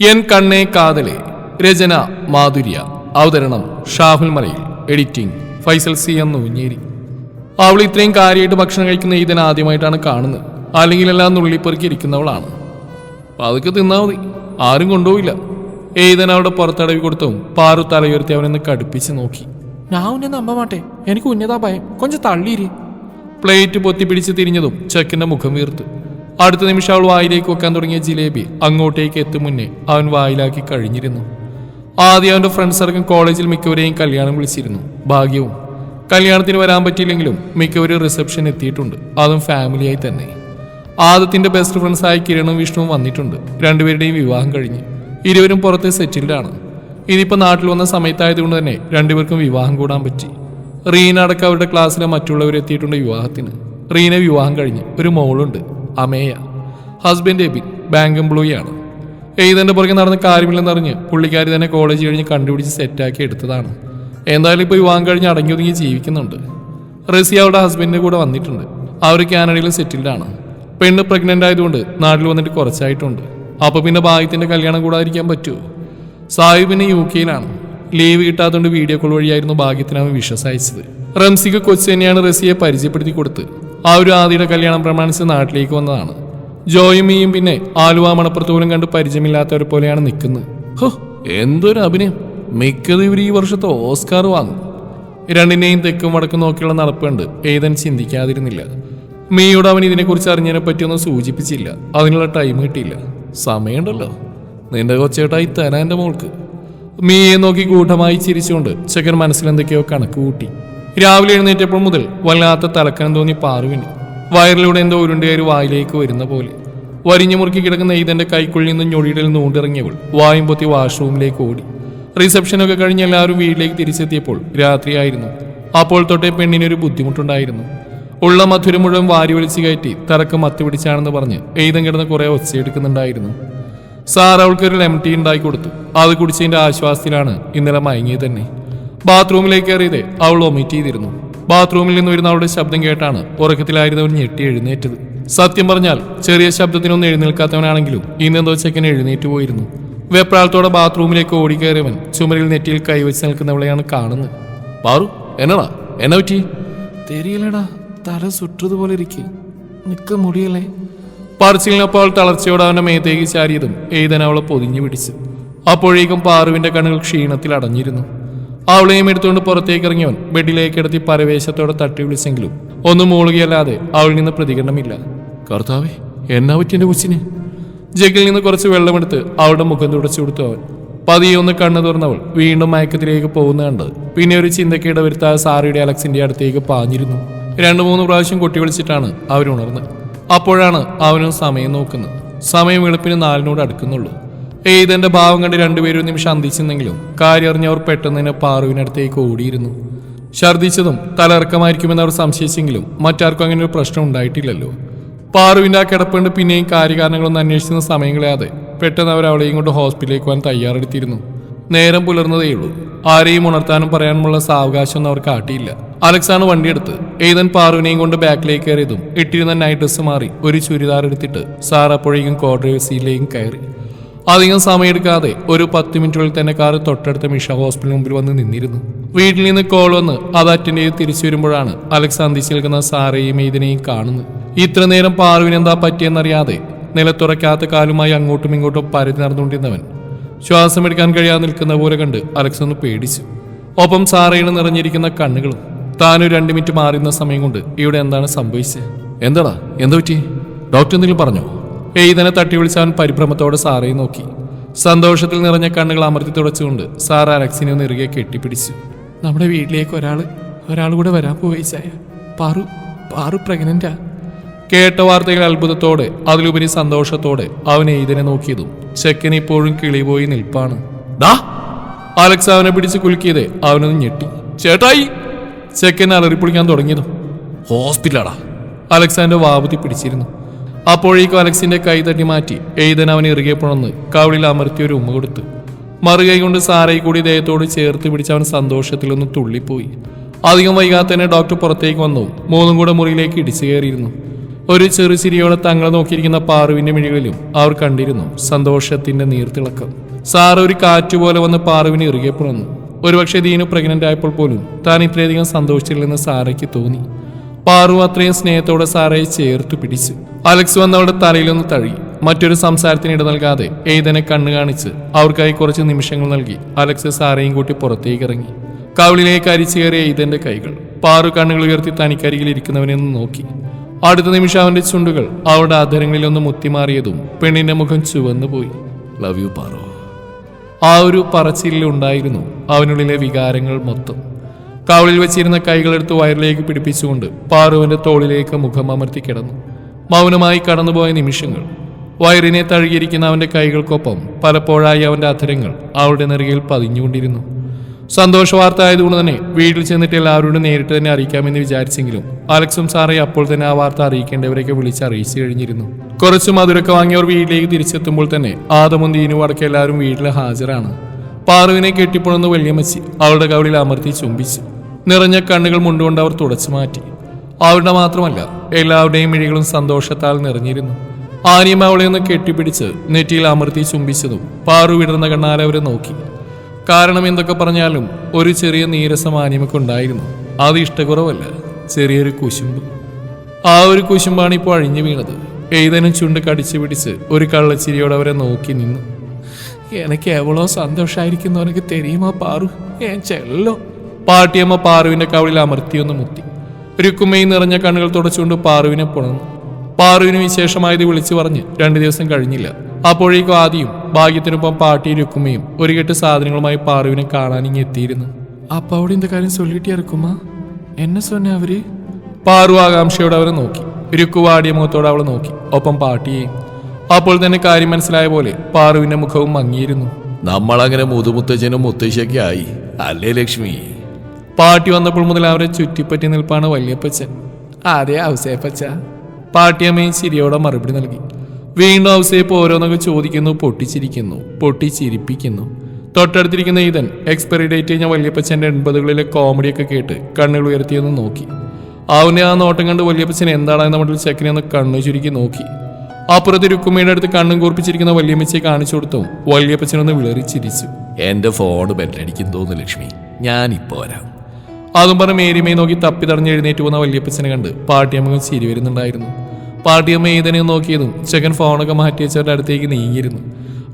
N കണ്ണേ കാതലെ രചന മാധുര്യ. അവതരണം ഷാഹുൽ മലയിൽ. എഡിറ്റിംഗ് ഫൈസൽ സി എന്ന് ഉഞ്ഞേരി അവൾ ഇത്രയും കാര്യമായിട്ട് ഭക്ഷണം കഴിക്കുന്ന ഇതിനെ ആദ്യമായിട്ടാണ് കാണുന്നത്. അല്ലെങ്കിൽ എല്ലാം നുള്ളിപ്പെറുക്കി ഇരിക്കുന്നവളാണ് അതൊക്കെ തിന്നാ മതി. ആരും കൊണ്ടുപോയില്ല ഏതൻ അവിടെ പുറത്തടവി കൊടുത്തും പാറു തലയുയർത്തി അവനെന്ന് കടുപ്പിച്ച് നോക്കി. ഞാൻ ഉന്നെ നമ്പമാട്ടെ എനിക്ക് ഉന്നതാ ഭയം. കൊഞ്ചം തള്ളിയിരി പ്ലേറ്റ് പൊത്തി പൊത്തിപ്പിടിച്ച് തിരിഞ്ഞതും ചെക്കിന്റെ മുഖം വീർത്തു. അടുത്ത നിമിഷം അവൾ വായിലേക്ക് വെക്കാൻ തുടങ്ങിയ ജിലേബി അങ്ങോട്ടേക്ക് എത്തും മുന്നേ അവൻ വായിലാക്കി കഴിഞ്ഞിരുന്നു. ആദ്യം അവന്റെ ഫ്രണ്ട്സ് അടക്കം കോളേജിൽ മിക്കവരെയും കല്യാണം വിളിച്ചിരുന്നു. ഭാഗ്യവും. കല്യാണത്തിന് വരാൻ പറ്റിയില്ലെങ്കിലും മിക്കവരും റിസപ്ഷൻ എത്തിയിട്ടുണ്ട്. അതും ഫാമിലിയായി തന്നെ. ആദത്തിന്റെ ബെസ്റ്റ് ഫ്രണ്ട്സായ കിരണും വിഷ്ണുവും വന്നിട്ടുണ്ട്. രണ്ടുപേരുടെയും വിവാഹം കഴിഞ്ഞ്. ഇരുവരും പുറത്ത് സെറ്റിൽഡാണ് ഇതിപ്പോ നാട്ടിൽ വന്ന സമയത്തായതുകൊണ്ട് തന്നെ രണ്ടുപേർക്കും വിവാഹം കൂടാൻ പറ്റി. റീന അടക്കം അവരുടെ ക്ലാസ്സിലെ മറ്റുള്ളവരെത്തിയിട്ടുണ്ട് വിവാഹത്തിന്. റീന വിവാഹം കഴിഞ്ഞ് ഒരു മോളുണ്ട്. Ameya. Husband Ebin bank employee ആണ്. എയ്തന്റെ പുറകെ നടന്ന കാര്യമില്ലെന്നറിഞ്ഞ് പുള്ളിക്കാരി തന്നെ കോളേജ് കഴിഞ്ഞ് കണ്ടുപിടിച്ച് സെറ്റാക്കി എടുത്തതാണ്. എന്തായാലും ഇപ്പോൾ വിവാഹം കഴിഞ്ഞ് അടങ്ങി ഒതുങ്ങി ജീവിക്കുന്നുണ്ട്. റസി അവരുടെ ഹസ്ബൻഡിന്റെ കൂടെ വന്നിട്ടുണ്ട്. അവർ കാനഡയിൽ സെറ്റിൽഡ് ആണ്. പെണ്ണ് പ്രഗ്നന്റ് ആയതുകൊണ്ട് നാട്ടിൽ വന്നിട്ട് കുറച്ചായിട്ടുണ്ട്. അപ്പോൾ പിന്നെ ഭാഗ്യത്തിന്റെ കല്യാണം കൂടാതിരിക്കാൻ പറ്റുമോ സാഹിബിന് യു കെയിലാണ്. ലീവ് കിട്ടാത്തതുകൊണ്ട് വീഡിയോ കോൾ വഴിയായിരുന്നു ഭാഗ്യത്തിന് അവൻ വിശ്വസ് അയച്ചത് റംസിക്ക് കൊച്ചു തന്നെയാണ് റസിയെ പരിചയപ്പെടുത്തി കൊടുത്ത്. ആ ഒരു ആദിയുടെ കല്യാണം പ്രമാണിച്ച് നാട്ടിലേക്ക് വന്നതാണ്. ജോയിമിയും പിന്നെ ആലുവ മണപ്പുറത്ത് പോലും കണ്ട് പരിചയമില്ലാത്തവരെ പോലെയാണ് നിൽക്കുന്നത്. ഹോ എന്തൊരു അഭിനയം. മിക്കത് ഇവർ ഈ വർഷത്തെ ഓസ്കാർ വാങ്ങും. രണ്ടിനെയും തെക്കും വടക്കും നോക്കിയുള്ള നടപ്പുണ്ട് ഏതൻ ചിന്തിക്കാതിരുന്നില്ല. മീയോട് അവൻ ഇതിനെക്കുറിച്ച് അറിഞ്ഞതിനെ പറ്റിയൊന്നും സൂചിപ്പിച്ചില്ല. അതിനുള്ള ടൈം കിട്ടിയില്ല. സമയമുണ്ടല്ലോ. നിന്റെ കൊച്ചേട്ടായി തരാൻ എന്റെ മോൾക്ക്. മീയെ നോക്കി ഗൂഢമായി ചിരിച്ചുകൊണ്ട് ചെക്കൻ മനസ്സിലെന്തൊക്കെയോ കണക്ക് കൂട്ടി. രാവിലെ എഴുന്നേറ്റപ്പോൾ മുതൽ വല്ലാത്ത തലക്കനം തോന്നി പാറുവിന്. വയറിലൂടെ എന്തോ ഉരുണ്ടയൊരു വായിലേക്ക് വരുന്ന പോലെ. വരിഞ്ഞു മുറുക്കി കിടക്കുന്ന ഈതന്റെ കൈക്കുള്ളിൽ നിന്ന് ഞൊടിയിടൽ നൂണ്ടിറങ്ങിയവൾ വായും പൊത്തി വാഷ്റൂമിലേക്ക് ഓടി. റിസപ്ഷനൊക്കെ കഴിഞ്ഞ് എല്ലാവരും വീട്ടിലേക്ക് തിരിച്ചെത്തിയപ്പോൾ രാത്രിയായിരുന്നു. അപ്പോൾ തൊട്ടേ പെണ്ണിനൊരു ബുദ്ധിമുട്ടുണ്ടായിരുന്നു. ഉള്ള മധുരം മുഴുവൻ വാരി വലിച്ചു കയറ്റി തറക്ക് മത്തി പിടിച്ചാണെന്ന് പറഞ്ഞ് എഴുതം കിടന്ന് കുറെ ഒച്ചയെടുക്കുന്നുണ്ടായിരുന്നു സാർ അവൾക്കൊരു ലെമൺ ടീ ഉണ്ടാക്കി കൊടുത്തു. അത് കുടിച്ചതിന്റെ ആശ്വാസത്തിലാണ് ഇന്നലെ മയങ്ങിയത് തന്നെ. ബാത്റൂമിലേക്ക് കയറിയതേ അവൾ ഒമിറ്റ് ചെയ്തിരുന്നു. ബാത്റൂമിൽ നിന്ന് വരുന്ന അവളുടെ ശബ്ദം കേട്ടാണ് ഉറക്കത്തിലായിരുന്നവൻ ഞെട്ടി എഴുന്നേറ്റത്. സത്യം പറഞ്ഞാൽ ചെറിയ ശബ്ദത്തിനൊന്നും എഴുന്നേൽക്കാത്തവനാണെങ്കിലും ഇന്നെന്തോ ചെക്കൻ എഴുന്നേറ്റ് പോയിരുന്നു. വെപ്രാളത്തോടെ ബാത്റൂമിലേക്ക് ഓടിക്കയറിയവൻ ചുമരിൽ നെറ്റിയിൽ കൈവച്ച് നിൽക്കുന്നവളെയാണ് കാണുന്നത്. പാറു എന്നടാ? എന്നെ പറ്റി? തെരിയില്ലടാ തല സുറ്റതുപോലെ ഇരിക്കും. നിക്ക മുടിയല്ലേ? പറച്ചിലിനപ്പോൾ അവൾ തളർച്ചയോടെ അവന്റെ മേത്തേക്ക് ചാരിയതും എഴുതാൻ അവളെ പൊതിഞ്ഞു പിടിച്ചു. അപ്പോഴേക്കും പാറുവിന്റെ കണ്ണുകൾ ക്ഷീണത്തിൽ അടഞ്ഞിരുന്നു. അവളെയും എടുത്തുകൊണ്ട് പുറത്തേക്ക് ഇറങ്ങിയവൻ ബെഡിലേക്ക് എടുത്തി പരവേശത്തോടെ തട്ടി വിളിച്ചെങ്കിലും ഒന്നും മൂളുകയല്ലാതെ അവളിൽ നിന്ന് പ്രതികരണമില്ല. കർത്താവേ എന്നാ പറ്റി എന്റെ കൊച്ചിന്? ജഗിൽ നിന്ന് കുറച്ച് വെള്ളമെടുത്ത് അവളുടെ മുഖം തുടച്ചു കൊടുത്തു അവൻ. പതിയെ ഒന്ന് കണ്ണു തുറന്നവൾ വീണ്ടും മയക്കത്തിലേക്ക് പോകുന്ന കണ്ട് പിന്നെ ഒരു ചിന്തക്കേട് വരുത്താ സാറിയുടെ അലക്സിന്റെ അടുത്തേക്ക് പാഞ്ഞിരുന്നു. രണ്ടു മൂന്ന് പ്രാവശ്യം കൊട്ടി വിളിച്ചിട്ടാണ് അവരുണർന്നത്. അപ്പോഴാണ് അവനും സമയം നോക്കുന്നത്. സമയം വെളുപ്പിന് നാലിനോട് അടുക്കുന്നുള്ളൂ. എയ്തന്റെ ഭാവം കണ്ട് രണ്ടുപേരും നിമിഷം അന്തിച്ചെന്നെങ്കിലും കാര്യം അറിഞ്ഞവർ പെട്ടെന്ന് തന്നെ പാറുവിനടുത്തേക്ക് ഓടിയിരുന്നു. ഛർദിച്ചതും തലയിറക്കമായിരിക്കുമെന്ന് അവർ സംശയിച്ചെങ്കിലും മറ്റാർക്കും അങ്ങനെ ഒരു പ്രശ്നം ഉണ്ടായിട്ടില്ലല്ലോ. പാറുവിന്റെ ആ കിടപ്പുണ്ട് പിന്നെയും കാര്യകാരണങ്ങളൊന്നും അന്വേഷിക്കുന്ന സമയം കളയാതെ പെട്ടെന്ന് അവർ അവളെയും കൊണ്ട് ഹോസ്പിറ്റലിലേക്ക് പോകാൻ തയ്യാറെടുത്തിരുന്നു. നേരം പുലർന്നതേയുള്ളൂ ആരെയും ഉണർത്താനും പറയാനുമുള്ള സാവകാശമൊന്നും അവർ കാട്ടിയില്ല. അലക്സാണ് വണ്ടിയെടുത്ത് ഏതൻ പാറുവിനെയും കൊണ്ട് ബാക്കിലേക്ക് കയറിയതും ഇട്ടിരുന്ന നൈറ്റ് ഡ്രസ്സ് മാറി ഒരു ചുരിദാർ എടുത്തിട്ട് സാർ അപ്പോഴേക്കും കോ സീറ്റിലേക്കും കയറി. അധികം സമയമെടുക്കാതെ ഒരു പത്ത് മിനിറ്റുള്ളിൽ തന്നെ കാർ തൊട്ടടുത്ത മിഷ ഹോസ്പിറ്റൽ മുമ്പിൽ വന്ന് നിന്നിരുന്നു. വീട്ടിൽ നിന്ന് കോൾ വന്ന് അത് അറ്റൻഡ് ചെയ്ത് തിരിച്ചു വരുമ്പോഴാണ് അലക്സ് അന്തിച്ചു നിൽക്കുന്ന സാറേയും ഇതിനെയും കാണുന്നത്. ഇത്ര നേരം പാർവിനെന്താ പറ്റിയെന്നറിയാതെ നിലത്തുറക്കാത്ത കാലുമായി അങ്ങോട്ടും ഇങ്ങോട്ടും പരതി നടന്നുകൊണ്ടിരുന്നവൻ ശ്വാസം എടുക്കാൻ കഴിയാതെ നിൽക്കുന്ന പോലെ കണ്ട് അലക്സ് ഒന്ന് പേടിച്ചു. ഒപ്പം സാറയുടെ നിറഞ്ഞിരിക്കുന്ന കണ്ണുകളും താനൊരു രണ്ട് മിനിറ്റ് മാറുന്ന സമയം കൊണ്ട് ഇവിടെ എന്താണ് സംഭവിച്ചത്? എന്താടാ? എന്താ പറ്റി ഡോക്ടർ എന്തെങ്കിലും പറഞ്ഞോ? എയ്തനെ തട്ടി വിളിച്ച് അവൻ പരിഭ്രമത്തോടെ സാറയെ നോക്കി. സന്തോഷത്തിൽ നിറഞ്ഞ കണ്ണുകൾ അമർത്തി തുടച്ചുകൊണ്ട് സാർ അലക്സിനെ ഒന്ന് ഇറുകെ കെട്ടിപ്പിടിച്ചു. നമ്മുടെ വീട്ടിലേക്ക് ഒരാൾ ഒരാൾ കൂടെ വരാൻ പോയി ചായ പാറു പാറു പ്രഗ്നന്റാ. കേട്ട വാർത്തകൾ അത്ഭുതത്തോടെ അതിലുപരി സന്തോഷത്തോടെ അവൻ എയ്തനെ നോക്കിയതും ചെക്കൻ ഇപ്പോഴും കിളിപോയി നിൽപ്പാണ്. ഡാ അലക്സ് അവനെ പിടിച്ച് കുലുക്കിയത് അവനൊന്ന് ഞെട്ടി. ചേട്ടായി! ചെക്കൻ അലറിപ്പൊളിക്കാൻ തുടങ്ങിയതും. ഹോസ്പിറ്റലാടാ. അലക്സാന്റെ വാപുതി പിടിച്ചിരുന്നു. അപ്പോഴേക്കും അലക്സിന്റെ കൈ തട്ടി മാറ്റി എഴുതൻ അവൻ ഇറുകെ പുണർന്ന് കവിളിൽ അമർത്തി ഒരു ഉമ്മ കൊടുത്തു. മറുകൈ കൊണ്ട് സാറയെ കൂടി ദേഹത്തോട് ചേർത്ത് പിടിച്ച് അവൻ സന്തോഷത്തിലൊന്ന് തുള്ളിപ്പോയി. അധികം വൈകാതെ തന്നെ ഡോക്ടർ പുറത്തേക്ക് വന്നു. മൂന്നും കൂടെ മുറിയിലേക്ക് ഇടിച്ചു കയറിയിരുന്നു. ഒരു ചെറു ചിരിയോടെ തങ്ങളെ നോക്കിയിരിക്കുന്ന പാറുവിന്റെ മിഴികളിലും അവർ കണ്ടിരുന്നു സന്തോഷത്തിന്റെ നീർത്തിളക്കം. സാർ ഒരു കാറ്റുപോലെ വന്ന് പാറുവിന് ഇറുകെ പുറന്നു ഒരുപക്ഷെ ദീനു പ്രഗ്നന്റ് ആയപ്പോൾ പോലും താൻ ഇത്രയധികം സന്തോഷിച്ചില്ലെന്ന് സാറയ്ക്ക് തോന്നി. പാറു അത്രയും സ്നേഹത്തോടെ സാറയെ ചേർത്ത് പിടിച്ചു. അലക്സ് വന്ന് അവളുടെ തലയിലൊന്ന് തഴി. മറ്റൊരു സംസാരത്തിന് ഇട നൽകാതെ ഏതനെ കണ്ണു കാണിച്ച് അവർക്കായി കുറച്ച് നിമിഷങ്ങൾ നൽകി അലക്സ് സാറയും കൂട്ടി പുറത്തേക്ക് ഇറങ്ങി. കവിളിലേക്ക് അരിച്ചു കയറിയ എയ്തന്റെ കൈകൾ. പാറു കണ്ണുകൾ ഉയർത്തി തനിക്കരികിൽ ഇരിക്കുന്നവനെ ഒന്ന് നോക്കി. അടുത്ത നിമിഷം അവന്റെ ചുണ്ടുകൾ അവളുടെ അധരങ്ങളിൽ ഒന്ന് മുത്തിമാറിയതും പെണ്ണിന്റെ മുഖം ചുവന്നു പോയി. Love you Paru. ആ ഒരു പറച്ചിലിൽ ഉണ്ടായിരുന്നു അവനുള്ളിലെ വികാരങ്ങൾ മൊത്തം. കവളിൽ വെച്ചിരുന്ന കൈകളെടുത്ത് വയറിലേക്ക് പിടിപ്പിച്ചുകൊണ്ട് പാറുവിന്റെ തോളിലേക്ക് മുഖം അമർത്തി കിടന്നു. മൗനമായി കടന്നുപോയ നിമിഷങ്ങൾ. വയറിനെ തഴുകിയിരിക്കുന്ന അവന്റെ കൈകൾക്കൊപ്പം പലപ്പോഴായി അവന്റെ അധരങ്ങൾ അവളുടെ നെറുകയിൽ പതിഞ്ഞുകൊണ്ടിരുന്നു. സന്തോഷ വാർത്ത ആയതുകൊണ്ട് തന്നെ വീട്ടിൽ ചെന്നിട്ട് എല്ലാവരോടും നേരിട്ട് തന്നെ അറിയിക്കാമെന്ന് വിചാരിച്ചെങ്കിലും അലക്സും സാറെ അപ്പോൾ തന്നെ ആ വാർത്ത അറിയിക്കേണ്ടവരെയൊക്കെ വിളിച്ച് അറിയിച്ചു കഴിഞ്ഞിരുന്നു. കുറച്ച് മധുരൊക്കെ വാങ്ങിയവർ വീട്ടിലേക്ക് തിരിച്ചെത്തുമ്പോൾ തന്നെ ആദമും ദീനും അടക്കം എല്ലാവരും വീട്ടിൽ ഹാജരാണ്. പാറുവിനെ കെട്ടിപ്പോണെന്ന് വല്യമ്മച്ചി അവളുടെ കവളിൽ അമർത്തി ചുംബിച്ചു. നിറഞ്ഞ കണ്ണുകൾ മുണ്ടുകൊണ്ട് അവർ തുടച്ചു മാറ്റി. അവരുടെ മാത്രമല്ല എല്ലാവരുടെയും മിഴികളും സന്തോഷത്താൽ നിറഞ്ഞിരുന്നു. ആനിയമ്മ അവളെ ഒന്ന് കെട്ടിപ്പിടിച്ച് നെറ്റിയിൽ അമർത്തി ചുംബിച്ചതും പാറു വിടർന്ന കണ്ണാലെ അവരെ നോക്കി. കാരണം എന്തൊക്കെ പറഞ്ഞാലും ഒരു ചെറിയ നീരസം ആനിയമക്കുണ്ടായിരുന്നു. അത് ഇഷ്ടക്കുറവല്ല ചെറിയൊരു കുശുമ്പ്. ആ ഒരു കുശുമ്പാണ് ഇപ്പോൾ അഴിഞ്ഞു വീണത്. എയ്തനും ചുണ്ട് കടിച്ചു പിടിച്ച് ഒരു കള്ളച്ചിരിയോടെ അവരെ നോക്കി നിന്നു. എനിക്ക് എവളോ സന്തോഷായിരിക്കുന്നവനക്ക് തെരിയുമോ പാറു? ഞാൻ ചെല്ലോ പാട്ടിയമ്മ പാറുവിന്റെ കവളിൽ അമർത്തിയൊന്ന് മുത്തി. രുക്കുമൈ നിറഞ്ഞ കണ്ണുകൾ തുടച്ചുകൊണ്ട് പാറുവിനെ പുണർന്നു. പാറുവിന് വിശേഷമായത് വിളിച്ചു പറഞ്ഞ് രണ്ടു ദിവസം കഴിഞ്ഞില്ല. അപ്പോഴേക്കും ആദ്യം ഭാഗ്യത്തിനൊപ്പം പാട്ടി രുക്കുമ്മയും ഒരു കെട്ട് സാധനങ്ങളുമായി പാറുവിനെ കാണാൻ ഇങ്ങി എത്തിയിരുന്നു. അപ്പാവോട് ഇന്ത കാര്യം ചൊല്ലിട്ടേ ഇറക്കുമ എന്നെ സൊന്നെ അവർ? പാറു ആകാംക്ഷയോടെ അവരെ നോക്കി. രുക്കുവാടിയ മുഖത്തോടെ അവളെ നോക്കി. ഒപ്പം പാട്ടിയെ. അപ്പോൾ തന്നെ കാര്യം മനസ്സിലായ പോലെ പാറുവിന്റെ മുഖവും മങ്ങിയിരുന്നു. നമ്മളങ്ങനെ മുതുമുത്തച്ഛനും മുത്തശ്ശിയൊക്കെ ആയി. അല്ലേ ലക്ഷ്മി? പാട്ടി വന്നപ്പോൾ മുതൽ അവരെ ചുറ്റിപ്പറ്റി നിൽപ്പാണ് വല്യപ്പച്ചൻ. അതെ ഔസേപ്പച്ച. പാട്ടിയമ്മയും ചിരിയോടെ മറുപടി നൽകി. വീണ്ടും ഔസേപ്പ് ഓരോന്നൊക്കെ ചോദിക്കുന്നു പൊട്ടിച്ചിരിക്കുന്നു പൊട്ടിച്ചിരിപ്പിക്കുന്നു. തൊട്ടടുത്തിരിക്കുന്ന ഈതൻ എക്സ്പയറി ഡേറ്റ് കഴിഞ്ഞ വല്യപ്പച്ചന്റെ എൺപതുകളിലെ കോമഡിയൊക്കെ കേട്ട് കണ്ണുകൾ ഉയർത്തിയൊന്ന് നോക്കി. അവനെ ആ നോട്ടം കണ്ട് വല്യപ്പച്ചൻ എന്താണെന്ന് മട്ടിൽ ചെക്കനെ ഒന്ന് കണ്ണു ചുരുക്കി നോക്കി. അപ്പുറത്ത് രുക്കുമ്മയുടെ അടുത്ത് കണ്ണും കൂർപ്പിച്ചിരിക്കുന്ന വല്യമ്മച്ചയെ കാണിച്ചു കൊടുത്തും വല്യപ്പച്ചനൊന്ന് വിളറി ചിരിച്ചു. എന്റെ ഫോൺ ബെല്ലടിക്കും തോന്നുന്നു ലക്ഷ്മി. ഞാനിപ്പോ വരാം. അതും പറഞ്ഞ് മേരിമയെ നോക്കി തപ്പി തടഞ്ഞ് എഴുന്നേറ്റ് പോകുന്ന വല്യപ്പച്ചനെ കണ്ട് പാട്ടിയമ്മ ചിരി വരുന്നുണ്ടായിരുന്നു. പാട്ടിയമ്മ ഏതനെയും നോക്കിയതും ചെക്കൻ ഫോണൊക്കെ മാറ്റി വെച്ചവരുടെ അടുത്തേക്ക് നീങ്ങിയിരുന്നു.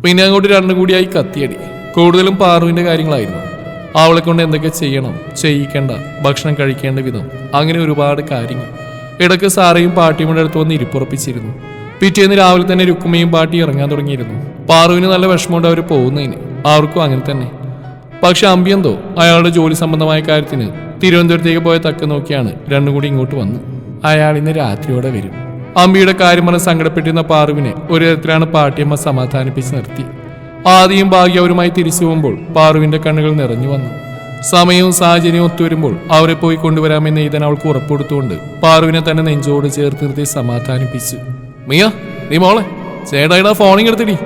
പിന്നെ അങ്ങോട്ട് രണ്ടും കൂടിയായി കത്തിയടി. കൂടുതലും പാറുവിന്റെ കാര്യങ്ങളായിരുന്നു. അവളെ കൊണ്ട് എന്തൊക്കെ ചെയ്യണം ചെയ്യിക്കേണ്ട ഭക്ഷണം കഴിക്കേണ്ട വിധം അങ്ങനെ ഒരുപാട് കാര്യങ്ങൾ. ഇടയ്ക്ക് സാറയും പാട്ടിയമ്മയുടെ അടുത്ത് വന്ന് ഇരിപ്പുറപ്പിച്ചിരുന്നു. പിറ്റേന്ന് രാവിലെ തന്നെ രുക്കുമ്മയും പാട്ടി ഇറങ്ങാൻ തുടങ്ങിയിരുന്നു. പാറുവിന് നല്ല വിഷമമുണ്ട് അവർ പോകുന്നതിന്. ആർക്കും അങ്ങനെ തന്നെ. പക്ഷെ അമ്പിയന്തോ അയാളുടെ ജോലി സംബന്ധമായ കാര്യത്തിന് തിരുവനന്തപുരത്തേക്ക് പോയ തക്ക നോക്കിയാണ് രണ്ടും കൂടി ഇങ്ങോട്ട് വന്നു. അയാൾ ഇന്ന് രാത്രിയോടെ വരും. അമ്പിയുടെ കാര്യം പറഞ്ഞ് സങ്കടപ്പെട്ടിരുന്ന പാറുവിനെ ഒരു തരത്തിലാണ് പാട്ടിയമ്മ സമാധാനിപ്പിച്ച് നിർത്തി. ആദ്യം ഭാഗ്യവരുമായി തിരിച്ചു പോകുമ്പോൾ പാറുവിന്റെ കണ്ണുകൾ നിറഞ്ഞു വന്നു. സമയവും സാഹചര്യവും ഒത്തുവരുമ്പോൾ അവരെ പോയി കൊണ്ടുവരാമെന്ന് ഈതൻ അവൾക്ക് ഉറപ്പുകൊടുത്തുകൊണ്ട് പാറുവിനെ തന്നെ നെഞ്ചോട് ചേർത്ത് നിർത്തി സമാധാനിപ്പിച്ചു. മിയ നീ മോളെ ചേട്ടായിടാ ഫോണിങ് എടുത്തിടി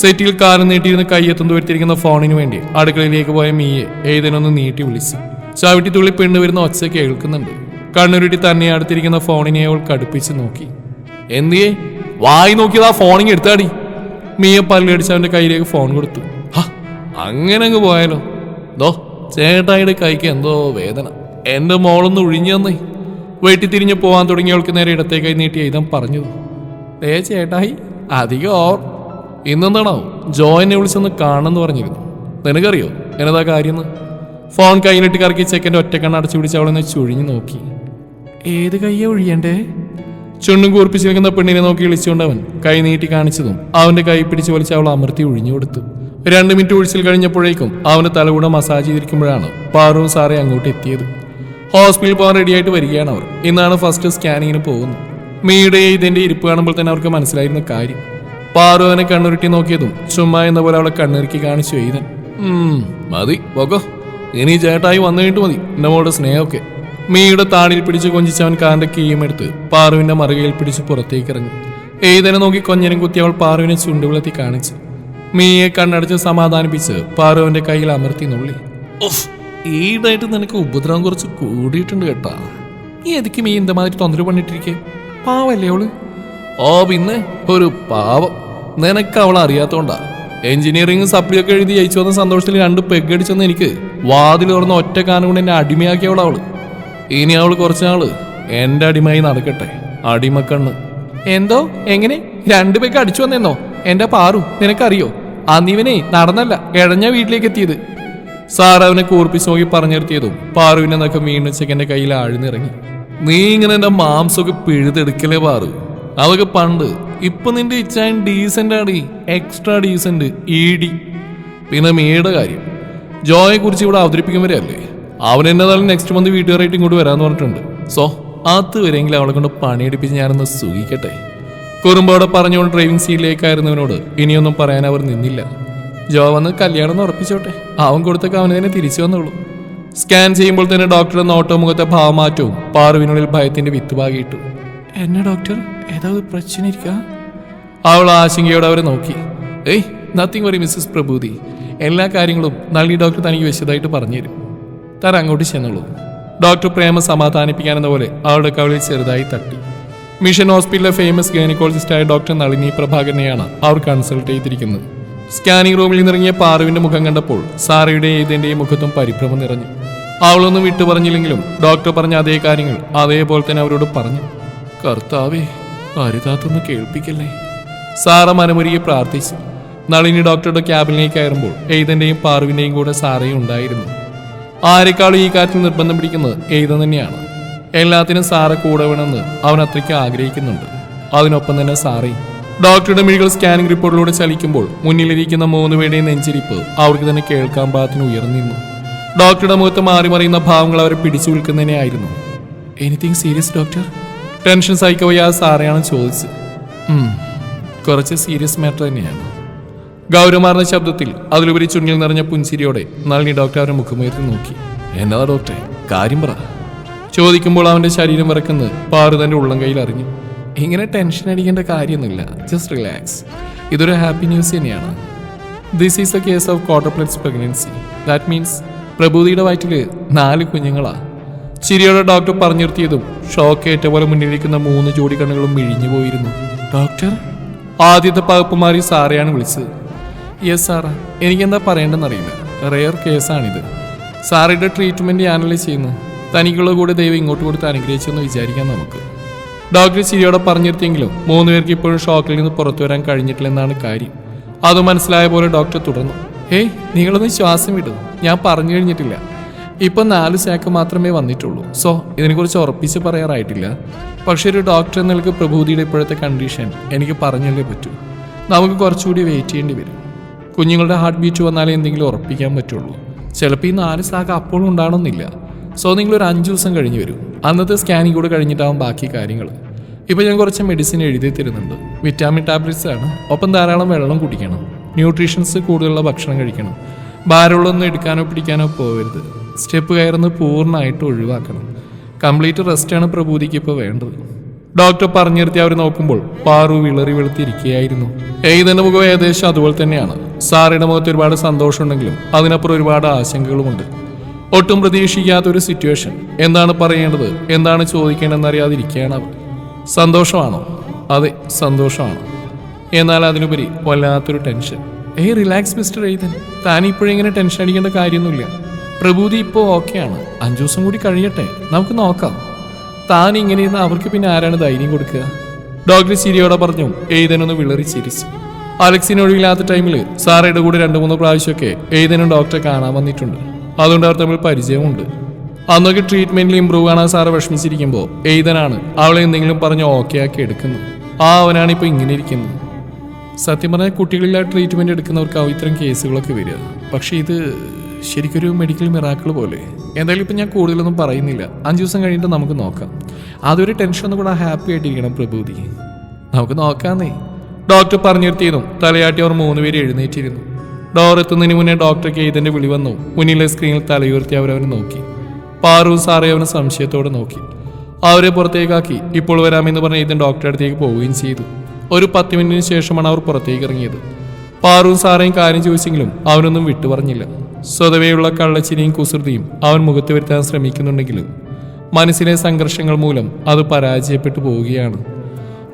സെറ്റിൽ കാലം നീട്ടിയിരുന്ന് കയ്യെത്തും ദൂരത്തിരിക്കുന്ന ഫോണിന് വേണ്ടി അടുക്കളയിലേക്ക് പോയ മീയെ ഏതനൊന്ന് നീട്ടി വിളിച്ചു. ചവിട്ടി തുള്ളി പെണ്ണ് വരുന്ന ഒച്ച കേൾക്കുന്നുണ്ട്. കണ്ണുരുട്ടി തന്നെ അടുത്തിരിക്കുന്ന ഫോണിനെ അവൾ കടുപ്പിച്ച് നോക്കി. എന്തിയേ? വായി നോക്കിയത് ആ ഫോണിങ് എടുത്താടി. മീയ പല്ലടിച്ച് അവന്റെ കയ്യിലേക്ക് ഫോൺ കൊടുത്തു. അങ്ങനെ അങ്ങ് പോയാലോ? ദോ ചേട്ടായിയുടെ കൈക്ക് എന്തോ വേദന. എന്റെ മോളൊന്ന് ഒഴിഞ്ഞു തന്നേ വെട്ടിത്തിരിഞ്ഞ് പോവാൻ തുടങ്ങിയവൾക്ക് നേരെ ഇടത്തെ കൈ നീട്ടി എഴുതാൻ പറഞ്ഞു. ഏ ചേട്ടായി അധികം ഓർ. ഇന്നെന്താണോ ജോയിനെ വിളിച്ചൊന്ന് കാണണമെന്ന് പറഞ്ഞിരുന്നു. നിനക്കറിയോ? എന്നതാ കാര്യം ഫോൺ കയ്യിലിട്ട് കറക്കി ചെക്കന്റെ ഒറ്റക്കണ്ണ് അടച്ചു പിടിച്ച് അവളൊന്ന് ചുഴിഞ്ഞു നോക്കി. ഏത് കയ്യെ ഒഴിയണ്ടേ? ചുണ്ടും കൂർപ്പിച്ച് നിൽക്കുന്ന പെണ്ണിനെ നോക്കി വിളിച്ചുകൊണ്ട് അവൻ കൈ നീട്ടി കാണിച്ചതും അവന്റെ കൈ പിടിച്ച് വലിച്ച് അവൾ അമർത്തി ഒഴിഞ്ഞു കൊടുത്തു. രണ്ട് മിനിറ്റ് ഒഴിച്ചിൽ കഴിഞ്ഞപ്പോഴേക്കും അവന്റെ തലകൂടെ മസാജ് ചെയ്തിരിക്കുമ്പോഴാണ് പാറുവും സാറെ അങ്ങോട്ട് എത്തിയത്. ഹോസ്പിറ്റലിൽ പോകാൻ റെഡിയായിട്ട് വരികയാണ് അവർ. ഇന്നാണ് ഫസ്റ്റ് സ്കാനിങ്ങിന് പോകുന്നത്. മീയുടെ ഇതിന്റെ ഇരിപ്പ് കാണുമ്പോൾ തന്നെ അവർക്ക് മനസ്സിലായിരുന്ന കാര്യം. പാറു അവനെ കണ്ണുരുട്ടി നോക്കിയതും ചുമ്മാ എന്ന പോലെ അവളെ കണ്ണുരുക്കി കാണിച്ചു എഴുതൻ മതി പോകോ. ഇനി ചേട്ടായി വന്നു കഴിഞ്ഞിട്ട് മതി. എന്റെ മോളുടെ സ്നേഹമൊക്കെ. മീയുടെ താടിയിൽ പിടിച്ച് കൊഞ്ചിച്ചവൻ കാന്റെ കീയും എടുത്ത് പാറുവിന്റെ മറുകയിൽ പിടിച്ച് പുറത്തേക്ക് ഇറങ്ങി. ഏതനെ നോക്കി കൊഞ്ഞനും കുത്തി അവൾ പാറുവിനെ ചുണ്ടുവിളത്തി കാണിച്ചു. മീയെ കണ്ണടച്ച് സമാധാനിപ്പിച്ച് പാറുവിന്റെ കയ്യിൽ അമർത്തി നുള്ളി. ഈടായിട്ട് നിനക്ക് ഉപദ്രവം കുറച്ച് കൂടിയിട്ടുണ്ട് കേട്ടാ. നീ എതിക്ക് മീ എന്താ മാതിരി തൊന്തര പണിട്ടിരിക്കേ പാവല്ലേ അവൾ? ഓ പിന്നെ ഒരു പാവം. നിനക്ക് അവൾ അറിയാത്തോണ്ടാ എഞ്ചിനീയറിംഗ് സപ്ലിയൊക്കെ എഴുതി ജയിച്ചു വന്ന സന്തോഷത്തിൽ രണ്ട് പെഗ് അടിച്ചെന്ന് എനിക്ക് വാതിൽ ഒറ്റ കാരണം കൊണ്ട് എന്നെ അടിമയാക്കിയവളാ അവൾ. ഇനി അവൾ കുറച്ചാൾ എന്റെ അടിമയായി നടക്കട്ടെ. അടിമക്കണ്ണ്. എന്തോ? എങ്ങനെ? രണ്ടു പേക്ക് അടിച്ചു വന്നെന്നോ? എന്റെ പാറു നിനക്കറിയോ? അന്നിവനെ നടന്നല്ല എഴഞ്ഞ വീട്ടിലേക്ക് എത്തിയത്. സാർ അവനെ കൂർപ്പിച്ച് നോക്കി പറഞ്ഞിരുത്തിയതും പാറുവിനെ നഖം വീണ്ടും ചെക്കന്റെ കയ്യിൽ ആഴ്ന്നിറങ്ങി. നീ ഇങ്ങനെ എന്റെ മാംസമൊക്കെ പിഴുതെടുക്കലേ പാറു? അതൊക്കെ പണ്ട് ഇപ്പൊ നിന്റെ ഇച്ചാൻ ഡീസന്റ് ആടി എക്സ്ട്രാ ഡീസന്റ് ഈടി പിന്നെ മീയുടെ കാര്യം. ജോയെ കുറിച്ച് ഇവിടെ അവതരിപ്പിക്കുന്നവരല്ലേ അവൻ എന്നതായാലും നെക്സ്റ്റ് മന്ത് വീട്ടുകാരായിട്ട് ഇങ്ങോട്ട് വരാന്ന് പറഞ്ഞിട്ടുണ്ട്. സോ അത് വരെയെങ്കിലും അവളെ കൊണ്ട് പണിയെടുപ്പിച്ച് ഞാനൊന്ന് സുഖിക്കട്ടെ കുറുമ്പോടെ പറഞ്ഞുകൊണ്ട് ഡ്രൈവിംഗ് സീറ്റിലേക്കായിരുന്നവനോട് ഇനിയൊന്നും പറയാൻ അവർ നിന്നില്ല. ജോ വന്ന് കല്യാണം ഉറപ്പിച്ചോട്ടെ. അവൻ കൊടുത്തൊക്കെ അവന് തന്നെ തിരിച്ചു വന്നോളൂ. സ്കാൻ ചെയ്യുമ്പോൾ തന്നെ ഡോക്ടറുടെ നോട്ടോ മുഖത്തെ ഭാവമാറ്റവും പാറുവിനുള്ളിൽ ഭയത്തിന്റെ വിത്ത് പാകിയിട്ടു. എന്നെ ഡോക്ടർ ഏതാ പ്രശ്നം ഇരിക്കുക അവൾ ആശങ്കയോടെ അവരെ നോക്കി. ഏയ് നത്തിങ് വറി മിസ്സസ് പ്രഭൂതി. എല്ലാ കാര്യങ്ങളും നളി ഡോക്ടർ തനിക്ക് വിശദമായിട്ട് പറഞ്ഞുതരും താൻ അങ്ങോട്ട് ചെന്നുള്ളൂ ഡോക്ടർ പ്രേമ സമാധാനിപ്പിക്കാനെന്ന പോലെ അവളുടെ കവളിൽ ചെറുതായി തട്ടി. മിഷൻ ഹോസ്പിറ്റലിലെ ഫേമസ് ഗൈനക്കോളജിസ്റ്റായ ഡോക്ടർ നളിനി പ്രഭാകരനെയാണ് അവർ കൺസൾട്ട് ചെയ്തിരിക്കുന്നത്. സ്കാനിംഗ് റൂമിൽ നിന്നിറങ്ങിയ പാറുവിന്റെ മുഖം കണ്ടപ്പോൾ സാറയുടെ ഏതിന്റെയും മുഖത്തും പരിഭ്രമം നിറഞ്ഞു. അവളൊന്നും വിട്ടു പറഞ്ഞില്ലെങ്കിലും ഡോക്ടർ പറഞ്ഞ അതേ കാര്യങ്ങൾ അതേപോലെ തന്നെ അവരോട് പറഞ്ഞു. കർത്താവേ അരുതാത്തൊന്ന് കേൾപ്പിക്കല്ലേ? സാറ മനമുരുകി പ്രാർത്ഥിച്ചു. നളിനി ഡോക്ടറുടെ ക്യാബിനിലേക്ക് കയറുമ്പോൾ എയ്തന്റെയും പാർവിന്റെയും കൂടെ സാറയും ഉണ്ടായിരുന്നു. ആരെക്കാളും ഈ കാര്യത്തിൽ നിർബന്ധം പിടിക്കുന്നത് എയ്തൻ തന്നെയാണ്. എല്ലാത്തിനും സാറ കൂടെ വേണമെന്ന് അവൻ അത്രയ്ക്ക് ആഗ്രഹിക്കുന്നുണ്ട്. അതിനൊപ്പം തന്നെ സാറയും ഡോക്ടറുടെ മിഴികൾ സ്കാനിംഗ് റിപ്പോർട്ടിലൂടെ ചലിക്കുമ്പോൾ മുന്നിലിരിക്കുന്ന മൂന്ന് പേരുടെയും നെഞ്ചിരിപ്പ് അവർക്ക് തന്നെ കേൾക്കാൻ പാകത്തിന് ഉയർന്നിരുന്നു. ഡോക്ടറുടെ മുഖത്ത് മാറി മറിയുന്ന ഭാവങ്ങൾ അവരെ പിടിച്ചു വിൽക്കുന്നതിനെയായിരുന്നു എനിത്തിങ് സീരിയസ് ഡോക്ടർ ടെൻഷൻ സഹിക്കവയ്യാതെ സാറയാണ് ചോദിച്ചത്. "ഉം, കുറച്ച് സീരിയസ് മാറ്റർ തന്നെയാണ്. ഗൗരവമാർന്ന ശബ്ദത്തിൽ അതിലുപരി ചുണ്ടിൽ നിറഞ്ഞ പുഞ്ചിരിയോടെ നളിനി ഡോക്ടർ അവരുടെ മുഖമുയർത്തി നോക്കി. എന്നതാ ഡോക്ടറെ? കാര്യം പറ. ചോദിക്കുമ്പോൾ അവന്റെ ശരീരം വിറക്കുന്നത് പാറു തന്റെ ഉള്ളം കയ്യിൽ അറിഞ്ഞു. ഇങ്ങനെ ടെൻഷൻ അടിക്കേണ്ട കാര്യമൊന്നുമില്ല. ജസ്റ്റ് റിലാക്സ് ഇതൊരു ഹാപ്പി ന്യൂസ് തന്നെയാണ്. This is a case of quadruplets pregnancy that means പ്രഭൂതിയുടെ വയറ്റിൽ നാല് കുഞ്ഞുങ്ങളാണ് ചിരിയോടെ ഡോക്ടർ പറഞ്ഞു നിർത്തിയതും ഷോക്ക് ഏറ്റവും പോലെ മുന്നിലിരിക്കുന്ന മൂന്ന് ജോഡി കണ്ണുകളും മിഴിഞ്ഞു പോയിരുന്നു ഡോക്ടർ? ആദ്യത്തെ പകപ്പുമാരി സാറയാണ് വിളിച്ചത്. യെസ് സാറാ എനിക്കെന്താ പറയേണ്ടെന്നറിയില്ല റെയർ കേസാണിത് സാറിയുടെ ട്രീറ്റ്മെന്റ് അനലൈസ് ചെയ്യുന്നു തനിക്കുള്ള കൂടെ ദൈവം ഇങ്ങോട്ട് കൊടുത്ത് അനുഗ്രഹിച്ചെന്ന് വിചാരിക്കാം നമുക്ക്. ഡോക്ടർ ചിരിയോടെ പറഞ്ഞിരുത്തിയെങ്കിലും മൂന്ന് പേർക്ക് ഇപ്പോഴും ഷോക്കിൽ നിന്ന് പുറത്തു വരാൻ കഴിഞ്ഞിട്ടില്ലെന്നാണ് കാര്യം. അത് മനസ്സിലായ പോലെ ഡോക്ടർ തുടർന്നു. ഹേയ് നിങ്ങളൊന്ന് ശ്വാസം വിടും. ഞാൻ പറഞ്ഞു കഴിഞ്ഞിട്ടില്ല. ഇപ്പം നാല് ശാക്ക് മാത്രമേ വന്നിട്ടുള്ളൂ. സോ ഇതിനെക്കുറിച്ച് ഉറപ്പിച്ച് പറയാറായിട്ടില്ല. പക്ഷെ ഒരു ഡോക്ടർ എന്ന പ്രഭൂതിയുടെ ഇപ്പോഴത്തെ കണ്ടീഷൻ എനിക്ക് പറഞ്ഞല്ലേ പറ്റൂ. നമുക്ക് കുറച്ചുകൂടി വെയിറ്റ് ചെയ്യേണ്ടി വരും. കുഞ്ഞുങ്ങളുടെ ഹാർട്ട് ബീറ്റ് വന്നാലേ എന്തെങ്കിലും ഉറപ്പിക്കാൻ പറ്റുള്ളൂ. ചിലപ്പോൾ ഈ നാല് സാക്ക് അപ്പോഴും ഉണ്ടാകണമെന്നില്ല സോ നിങ്ങൾ ഒരു അഞ്ച് ദിവസം കഴിഞ്ഞ് വരും. അന്നത്തെ സ്കാനിങ് കൂടെ കഴിഞ്ഞിട്ടാവും ബാക്കി കാര്യങ്ങൾ. ഇപ്പോൾ ഞാൻ കുറച്ച് മെഡിസിൻ എഴുതി തരുന്നുണ്ട്. വിറ്റാമിൻ ടാബ്ലറ്റ്സ് ആണ്. ഒപ്പം ധാരാളം വെള്ളം കുടിക്കണം. ന്യൂട്രീഷൻസ് കൂടുതലുള്ള ഭക്ഷണം കഴിക്കണം. ഭാരമുള്ളൊന്നും എടുക്കാനോ പിടിക്കാനോ പോകരുത്. സ്റ്റെപ്പ് കയറുന്നത് പൂർണമായിട്ട് ഒഴിവാക്കണം. കംപ്ലീറ്റ് റെസ്റ്റാണ് പ്രഭൂതിക്ക് ഇപ്പോൾ വേണ്ടത്. ഡോക്ടർ പറഞ്ഞു അവർ നോക്കുമ്പോൾ പാറു വിളറി വെളുത്തിരിക്കുകയായിരുന്നു. എയ്തന്റെ മുഖം ഏകദേശം അതുപോലെ തന്നെയാണ്. സാറിന്റെ മുഖത്ത് ഒരുപാട് സന്തോഷമുണ്ടെങ്കിലും അതിനപ്പുറം ഒരുപാട് ആശങ്കകളുമുണ്ട്. ഒട്ടും പ്രതീക്ഷിക്കാത്ത ഒരു സിറ്റുവേഷൻ എന്താണ് പറയേണ്ടത്? എന്താണ് ചോദിക്കേണ്ടതെന്ന് അറിയാതിരിക്കുകയാണ് അവർ. സന്തോഷമാണോ? അതെ സന്തോഷമാണ്. എന്നാൽ അതിനുപരി വല്ലാത്തൊരു ടെൻഷൻ ഏയ് റിലാക്സ് മിസ്റ്റർ എയ്തൻ താൻ ഇപ്പോഴിങ്ങനെ ടെൻഷൻ അടിക്കേണ്ട കാര്യമൊന്നുമില്ല. പ്രഭൂതി ഇപ്പോൾ ഓക്കെയാണ് അഞ്ചു ദിവസം കൂടി കഴിയട്ടെ. നമുക്ക് നോക്കാം. താൻ ഇങ്ങനെയെന്ന് അവർക്ക് പിന്നെ ആരാണ് ധൈര്യം കൊടുക്കുക? ഡോക്ടർ ചിരിയോടെ പറഞ്ഞു എയ്തനൊന്ന് വിളറി ചിരിച്ചു. അലക്സിന് ഒഴിവില്ലാത്ത ടൈമിൽ സാറയുടെ കൂടെ രണ്ട് മൂന്ന് പ്രാവശ്യമൊക്കെ എയ്തനും ഡോക്ടറെ കാണാൻ വന്നിട്ടുണ്ട്. അതുകൊണ്ട് അവർ തമ്മിൽ പരിചയമുണ്ട് അന്നൊക്കെ ട്രീറ്റ്മെന്റിൽ ഇമ്പ്രൂവ് കാണാൻ സാറ് വിഷമിച്ചിരിക്കുമ്പോൾ എയ്തനാണ് അവളെ എന്തെങ്കിലും പറഞ്ഞ് ഓക്കെ ആക്കി എടുക്കുന്നത്? ആ അവനാണ് ഇപ്പോൾ ഇങ്ങനെ ഇരിക്കുന്നത്. സത്യം പറഞ്ഞാൽ കുട്ടികളില്ലാതെ ട്രീറ്റ്മെന്റ് എടുക്കുന്നവർക്കാവും ഇത്തരം കേസുകളൊക്കെ വരിക. പക്ഷേ ഇത് ശരിക്കൊരു മെഡിക്കൽ മിറാക്കിൾ പോലെ. എന്തായാലും ഇപ്പം ഞാൻ കൂടുതലൊന്നും പറയുന്നില്ല. അഞ്ച് ദിവസം കഴിഞ്ഞിട്ട് നമുക്ക് നോക്കാം. അതൊരു ടെൻഷൻ ഒന്നും കൂടെ ഹാപ്പി ആയിട്ടിരിക്കണം പ്രഭൂതി നമുക്ക് നോക്കാന്നേ. ഡോക്ടർ പറഞ്ഞു നിർത്തിയതും തലയാട്ടി അവർ മൂന്നുപേര് എഴുന്നേറ്റിരുന്നു. ഡോർ എത്തുന്നതിന് മുന്നേ ഡോക്ടർക്ക് ഇതിന്റെ വിളി വന്നു. മുന്നിലെ സ്ക്രീനിൽ തലയുയർത്തി അവരവനെ നോക്കി. പാറു സാറെ അവനെ സംശയത്തോടെ നോക്കി. അവരെ പുറത്തേക്കാക്കി. ഇപ്പോൾ വരാമെന്ന് പറഞ്ഞ് ഇതിൻ ഡോക്ടറെ അടുത്തേക്ക് പോവുകയും ചെയ്തു. ഒരു പത്ത് മിനിറ്റിന് ശേഷമാണ് അവർ പുറത്തേക്ക് ഇറങ്ങിയത്. പാറുവും സാറേയും കാര്യം ചോദിച്ചെങ്കിലും അവനൊന്നും വിട്ടു പറഞ്ഞില്ല സ്വതവേയുള്ള കള്ളച്ചിരിയും കുസൃതിയും അവൻ മുഖത്ത് വരുത്താൻ ശ്രമിക്കുന്നുണ്ടെങ്കിലും മനസ്സിലെ സംഘർഷങ്ങൾ മൂലം അത് പരാജയപ്പെട്ടു പോവുകയാണ്.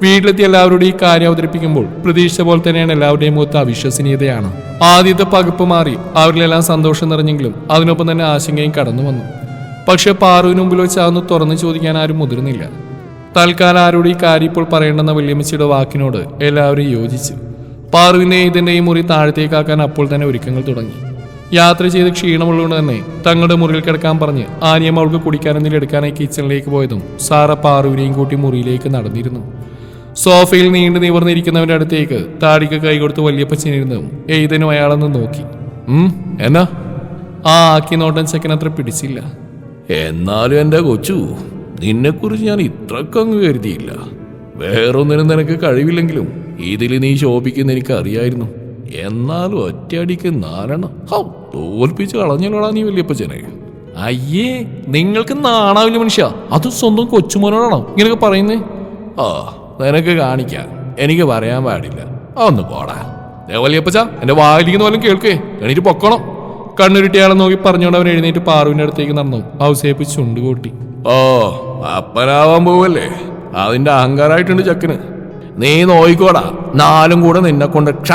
വീട്ടിലെത്തി എല്ലാവരോടും ഈ കാര്യം അവതരിപ്പിക്കുമ്പോൾ പ്രതീക്ഷ പോലെ തന്നെയാണ് എല്ലാവരുടെയും മുഖത്ത് അവിശ്വസനീയതയാണ് ആദ്യത്തെ പകുപ്പ് മാറി അവരിലെല്ലാം സന്തോഷം നിറഞ്ഞെങ്കിലും അതിനൊപ്പം തന്നെ ആശങ്കയും കടന്നു വന്നു. പക്ഷെ പാറുവിന് മുമ്പിൽ വെച്ച് അതൊന്ന് തുറന്നു ചോദിക്കാൻ ആരും മുതിർന്നില്ല. തൽക്കാലം ആരോട് ഈ കാര്യം ഇപ്പോൾ പറയേണ്ടെന്ന വല്യമ്മച്ചിയുടെ വാക്കിനോട് എല്ലാവരും യോജിച്ചു. പാറുവിനെ ഇതിന്റെയും മുറി താഴത്തേക്കാക്കാൻ അപ്പോൾ തന്നെ ഒരുക്കങ്ങൾ തുടങ്ങി. യാത്ര ചെയ്ത് ക്ഷീണമുള്ളതുകൊണ്ട് തന്നെ തങ്ങളുടെ മുറിയിൽ കിടക്കാൻ പറഞ്ഞ് ആനിയം അവൾക്ക് കുടിക്കാനെന്തെങ്കിലും എടുക്കാനായി കിച്ചണിലേക്ക് പോയതും സാറ പാറുവിനെയും കൂട്ടി മുറിയിലേക്ക് നടന്നിരുന്നു. സോഫയിൽ നീണ്ടു നിവർന്നിരിക്കുന്നവന്റെ അടുത്തേക്ക് താടിക്ക് കൈ കൊടുത്ത് വല്യപ്പച്ചനിരുന്നും എയ്തനും അയാളെന്ന് നോക്കി. എന്നാ? ആ ആക്കി നോട്ടം ചെക്കൻ അത്ര പിടിച്ചില്ല. എന്നാലും എന്റെ കൊച്ചു നിന്നെക്കുറിച്ച് ഞാൻ ഇത്രക്കങ്ങ് കരുതിയില്ല. വേറൊന്നിനും നിനക്ക് കഴിവില്ലെങ്കിലും ഇതിൽ നീ ശോഭിക്കുന്ന എനിക്ക് അറിയായിരുന്നു. എന്നാലും ഒറ്റയടിക്ക് നാലെണ്ണം ഹൗ തോൽപ്പിച്ച് കളഞ്ഞല്ലോടാ നീ വലിയപ്പച്ചനെ. അയ്യേ നിങ്ങൾക്ക് നാണാവില്ല മനുഷ്യ. അത് സ്വന്തം കൊച്ചുമോനോടാണോ ഇങ്ങനെയൊക്കെ പറയുന്നേ? ആ നിനക്ക് കാണിക്കാം. എനിക്ക് പറയാൻ പാടില്ല. ഒന്ന് പോടാ. വല്യപ്പച്ച എന്റെ വായിലിരിക്കുന്ന പോലും കേൾക്കേ. എണീറ്റ് പൊക്കണം. കണ്ണുരുട്ടിയാളെ നോക്കി പറഞ്ഞുകൊണ്ട് അവൻ എഴുന്നേറ്റ് പാറുവിന്റെ അടുത്തേക്ക് നടന്നു. ഔസേപ്പ് ചുണ്ടുകൂട്ടി. ഓ അപ്പനാവാൻ പോവല്ലേ? അതിന്റെ അഹങ്കാരായിട്ടുണ്ട് ചക്കന്. നീ നോയിക്കോടാ. നാലും കൂടെ നിന്നെ കൊണ്ട് ക്ഷ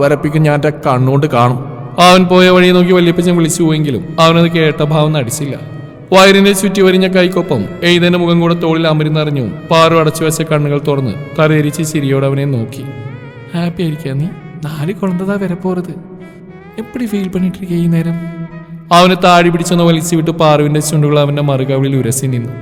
വരപ്പിക്കും ഞാൻ എന്റെ കണ്ണുകൊണ്ട് കാണും. അവൻ പോയ വഴി നോക്കി വല്യപ്പച്ചൻ വിളിച്ചു പോയെങ്കിലും അവനത് കേട്ട ഭാവം നടിച്ചില്ല. വയറിനെ ചുറ്റി വരിഞ്ഞ കൈക്കൊപ്പം എഴുതന്റെ മുഖം കൂടെ തോളിൽ അമരുന്നറിഞ്ഞു പാറു അടച്ചു വെച്ച കണ്ണുകൾ തുറന്ന് തലയിരിച്ച് ചിരിയോടെ അവനെ നോക്കി. ഹാപ്പി ആയിരിക്കാ നീ? നാല് കൊണ്ടതാ വരപ്പോറത് എപ്പടി ഫീൽ പണിട്ടിരിക്കുക ഈ നേരം? അവന് താടി പിടിച്ചൊന്ന് വലിച്ചു വിട്ട് പാറുവിന്റെ ചുണ്ടുകൾ അവന്റെ മറുകവിളിൽ ഉരസി നിന്നു.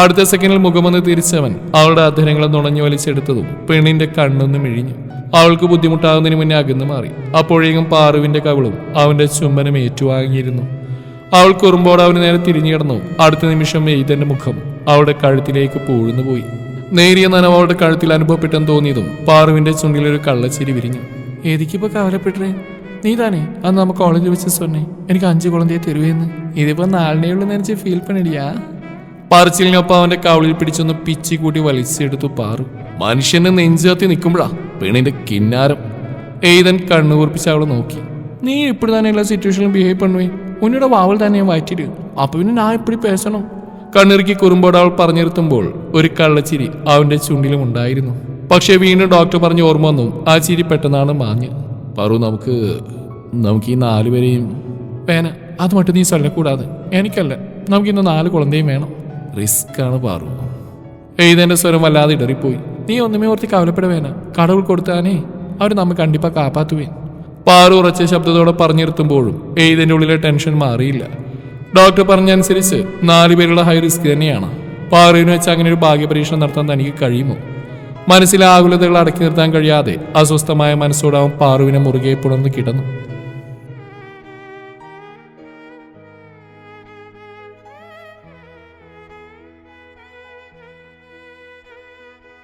അടുത്ത സെക്കൻഡിൽ മുഖമൊന്ന് തിരിച്ചവൻ അവളുടെ അധരങ്ങളെ നുണഞ്ഞു വലിച്ചെടുത്തതും പെണ്ണിന്റെ കണ്ണൊന്ന് മിഴിഞ്ഞു. അവൾക്ക് ബുദ്ധിമുട്ടാകുന്നതിന് മുന്നേ അകന്നു മാറി. അപ്പോഴേക്കും പാറുവിന്റെ കവിളും അവന്റെ ചുംബനം ഏറ്റുവാങ്ങിയിരുന്നു. അവൾ കുറുമ്പോടെ അവന് നേരെ തിരിഞ്ഞു കിടന്നു. അടുത്ത നിമിഷം എയ്തന്റെ മുഖം അവളുടെ കഴുത്തിലേക്ക് പൂഴ്ന്നു പോയി. നേരിയ നനവ് അവളുടെ കഴുത്തിൽ അനുഭവപ്പെട്ടെന്ന് തോന്നിയതും പാറുവിന്റെ ചുണ്ടിലൊരു കള്ളച്ചിരി വിരിഞ്ഞു. ഏതിക്കിപ്പോ കവലപ്പെട്ടേ നീ താനേ അന്ന് നമ്മ കോളേജിൽ വെച്ച് സ്വന്നെ എനിക്ക് അഞ്ച് കുളന്തയെ തരുവേന്ന് ഇതിപ്പോ നാളിനെയുള്ള നനച്ച് ഫീൽ പണിടിയാ പറിച്ചിലിനൊപ്പം അവന്റെ കവളിൽ പിടിച്ചൊന്ന് പിച്ചി കൂട്ടി വലിച്ചെടുത്തു പാറു. മനുഷ്യനെ നെഞ്ചാത്തി നിൽക്കുമ്പോഴാ പെണ്ണിന്റെ കിന്നാരം. എയ്തൻ കണ്ണുകൂർപ്പിച്ച് അവളെ നോക്കി. നീ ഇപ്പോഴും തന്നെ എല്ലാ സിറ്റുവേഷനിലും ബിഹേവ് പണുവേ? ഉന്നയുടെ വാവൽ തന്നെ മാറ്റിയിട്ട് അപ്പൊ പിന്നെ ഞാൻ ഇപ്പഴും പേശണം? കണ്ണിറുക്കി കുറുമ്പോട് അവൾ പറഞ്ഞിരുത്തുമ്പോൾ ഒരു കള്ളച്ചിരി അവന്റെ ചുണ്ടിലും ഉണ്ടായിരുന്നു. പക്ഷെ വീണ്ടും ഡോക്ടർ പറഞ്ഞ് ഓർമ്മ വന്നു. ആ ചിരി പെട്ടെന്നാണ് മാഞ്ഞ്. പറു നമുക്ക് നമുക്ക് ഈ നാലുപേരെയും വേന അത് മറ്റു നീ സ്വല്ലം കൂടാതെ എനിക്കല്ല. നമുക്കിന്ന് നാല് കുളന്തയും വേണം. റിസ്ക് ആണ് പാറു എഴുതേന്റെ സ്വരം വല്ലാതെ ഇടറിപ്പോയി. നീ ഒന്നുമേ ഓർത്തി കവലപ്പെടുവേന. കടവിൾ കൊടുത്താനേ അവർ നമ്മ കണ്ടിപ്പാ കാപ്പാത്തുവേ പാറു ഉറച്ച ശബ്ദത്തോടെ പറഞ്ഞിരുത്തുമ്പോഴും എഴുതന്റെ ഉള്ളിലെ ടെൻഷൻ മാറിയില്ല. ഡോക്ടർ പറഞ്ഞനുസരിച്ച് നാല് പേരുള്ള ഹൈ റിസ്ക് തന്നെയാണ്. പാറുവിന് വെച്ച് അങ്ങനെ ഒരു ഭാഗ്യപരീക്ഷണം നടത്താൻ തനിക്ക് കഴിയുമോ? മനസ്സിലെ ആകുലതകൾ അടക്കി നിർത്താൻ കഴിയാതെ അസ്വസ്ഥമായ മനസ്സോടാവും പാറുവിനെ മുറുകെ പുണർന്ന് കിടന്നു.